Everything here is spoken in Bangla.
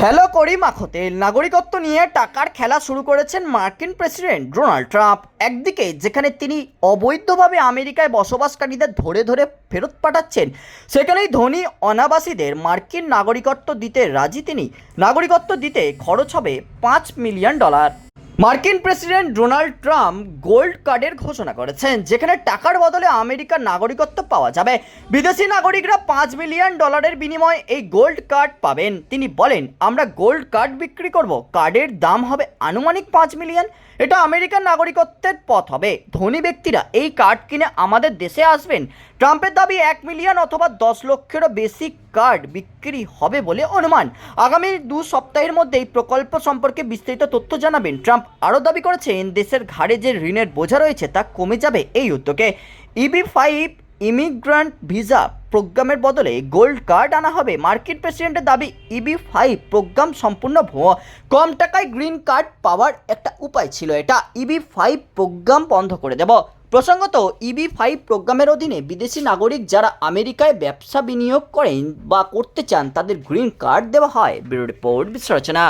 হ্যালো করি মাখতে নাগরিকত্ব নিয়ে টাকার খেলা শুরু করেছেন মার্কিন প্রেসিডেন্ট ডোনাল্ড ট্রাম্প। একদিকে যেখানে তিনি অবৈধভাবে আমেরিকায় বসবাসকারীদের ধরে ধরে ফেরত পাঠাচ্ছেন, সেখানেই ধনী অনাবাসীদের মার্কিন নাগরিকত্ব দিতে রাজি তিনি। নাগরিকত্ব দিতে খরচ হবে পাঁচ মিলিয়ন ডলার। মার্কিন প্রেসিডেন্ট ডোনাল্ড ট্রাম্প গোল্ড কার্ডের ঘোষণা করেছেন, যেখানে টাকার বদলে আমেরিকার নাগরিকত্ব পাওয়া যাবে। বিদেশি নাগরিকরা পাঁচ মিলিয়ন ডলারের বিনিময়ে এই গোল্ড কার্ড পাবেন। তিনি বলেন, আমরা গোল্ড কার্ড বিক্রি করব, কার্ডের দাম হবে আনুমানিক পাঁচ মিলিয়ন এটা আমেরিকার নাগরিকত্বের পথ হবে। ধনী ব্যক্তিরা এই কার্ড কিনে আমাদের দেশে আসবেন। ট্রাম্পের দাবি, এক মিলিয়ন অথবা দশ লক্ষেরও বেশি কার্ড বিক্রি হবে বলে অনুমান। আগামী দু সপ্তাহের মধ্যে এই প্রকল্প সম্পর্কে বিস্তারিত তথ্য জানাবেন ট্রাম্প। আরও দাবি করেছেন দেশের ঘাড়ে যে ঋণের বোঝা রয়েছে, তা কমে যাবে। এই উদ্যোগে ইবি ফাইভ ইমিগ্রান্ট ভিসা প্রোগ্রামের বদলে গোল্ড কার্ড আনা হবে। মার্কিন প্রেসিডেন্টের দাবি ইবি ফাইভ প্রোগ্রাম সম্পূর্ণ ভুয়ো। কম টাকায় গ্রিন কার্ড পাওয়ার একটা উপায় ছিল এটা। ইবি ফাইভ প্রোগ্রাম বন্ধ করে দেব। প্রসঙ্গত ইবি ফাইভ প্রোগ্রামের অধীনে বিদেশি নাগরিক যারা আমেরিকায় ব্যবসা বিনিয়োগ করেন বা করতে চান, তাদের গ্রিন কার্ড দেওয়া হয়। Bureau report বিশ্লেষণা